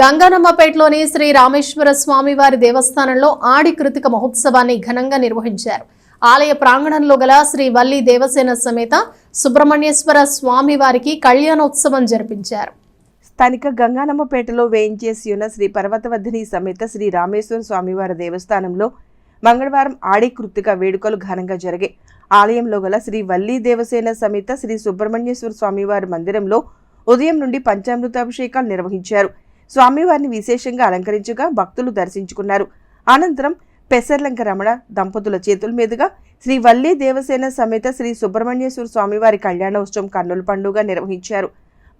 గంగానమ్మపేటలోని శ్రీ రామేశ్వర స్వామివారి దేవస్థానంలో ఆడి కృతిక మహోత్సవాన్ని ఘనంగా నిర్వహించారు. ఆలయ ప్రాంగణంలో గల శ్రీ వల్లి దేవసేన సమేత సుబ్రహ్మణ్యేశ్వర స్వామివారికి కళ్యాణోత్సవం జరిపించారు. స్థానిక గంగానమ్మపేటలో వేయించేసి ఉన్న శ్రీ పర్వతవర్ధిని సమేత శ్రీ రామేశ్వర స్వామివారి దేవస్థానంలో మంగళవారం ఆడి కృతిక వేడుకలు ఘనంగా జరిగాయి. ఆలయంలో గల శ్రీ వల్లి దేవసేన సమేత శ్రీ సుబ్రహ్మణ్యేశ్వర స్వామివారి మందిరంలో ఉదయం నుండి పంచామృతాభిషేకాలు నిర్వహించారు. స్వామివారిని విశేషంగా అలంకరించగా భక్తులు దర్శించుకున్నారు. అనంతరం పెసర్లంక రమణ దంపతుల చేతుల మీదుగా శ్రీ వల్లీ దేవసేన సమేత శ్రీ సుబ్రహ్మణ్యేశ్వర స్వామివారి కళ్యాణోత్సవం కన్నుల పండుగ నిర్వహించారు.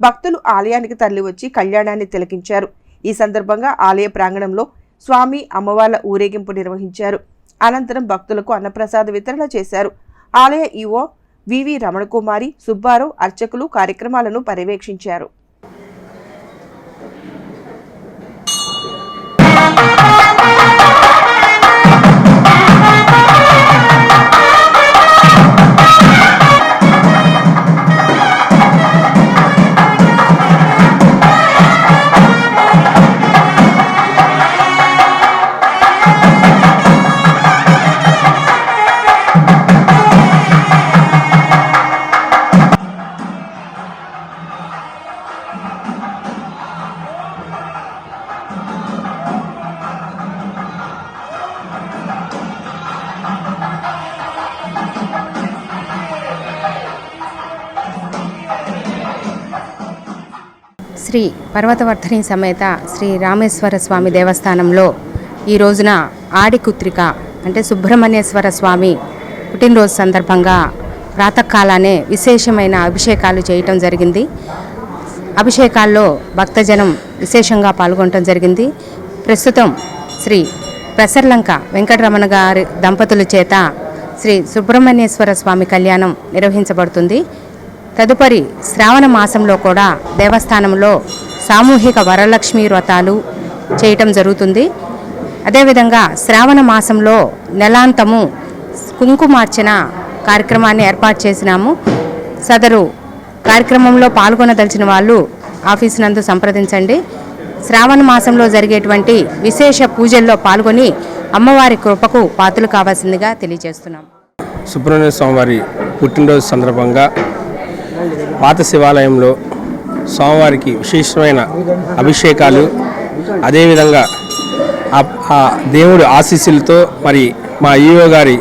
భక్తులు ఆలయానికి తరలివచ్చి కళ్యాణాన్ని తిలకించారు. ఈ సందర్భంగా ఆలయ ప్రాంగణంలో స్వామి అమ్మవార్ల ఊరేగింపు నిర్వహించారు. అనంతరం భక్తులకు అన్నప్రసాద వితరణ చేశారు. ఆలయ ఈవో వివి రమణకుమారి సుబ్బారావు అర్చకులు కార్యక్రమాలను పర్యవేక్షించారు. శ్రీ పర్వతవర్ధని సమేత శ్రీ రామేశ్వర స్వామి దేవస్థానంలో ఈ రోజున ఆడికుత్రిక అంటే సుబ్రహ్మణ్యేశ్వర స్వామి పుట్టినరోజు సందర్భంగా ప్రాతకాలానే విశేషమైన అభిషేకాలు చేయటం జరిగింది. అభిషేకాల్లో భక్తజనం విశేషంగా పాల్గొనటం జరిగింది. ప్రస్తుతం శ్రీ ప్రసర్లంక వెంకటరమణ గారి దంపతుల చేత శ్రీ సుబ్రహ్మణ్యేశ్వర స్వామి కళ్యాణం నిర్వహించబడుతుంది. తదుపరి శ్రావణ మాసంలో కూడా దేవస్థానంలో సామూహిక వరలక్ష్మి వ్రతాలు చేయటం జరుగుతుంది. అదేవిధంగా శ్రావణ మాసంలో నెలాంతము కుంకుమార్చన కార్యక్రమాన్ని ఏర్పాటు చేసినాము. సదరు కార్యక్రమంలో పాల్గొనదలిచిన వాళ్ళు ఆఫీస్ నందు సంప్రదించండి. శ్రావణ మాసంలో జరిగేటువంటి విశేష పూజల్లో పాల్గొని అమ్మవారి కృపకు పాత్రలు కావాల్సిందిగా తెలియజేస్తున్నాం సుబ్రహ్మణ్య స్వామివారి పుట్టినరోజు సందర్భంగా పాత శివాలయంలో స్వామివారికి విశేషమైన అభిషేకాలు అదేవిధంగా దేవుడి ఆశీస్సులతో మరి మా ఈఓ గారి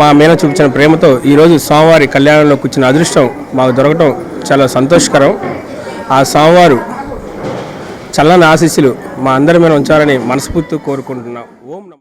మా మీద చూపించిన ప్రేమతో ఈరోజు స్వామివారి కళ్యాణంలో కూర్చున్న అదృష్టం మాకు దొరకటం చాలా సంతోషకరం. ఆ స్వామివారు చల్లని ఆశీస్సులు మా అందరి మీద ఉంచాలని మనస్ఫూర్తి కోరుకుంటున్నాం.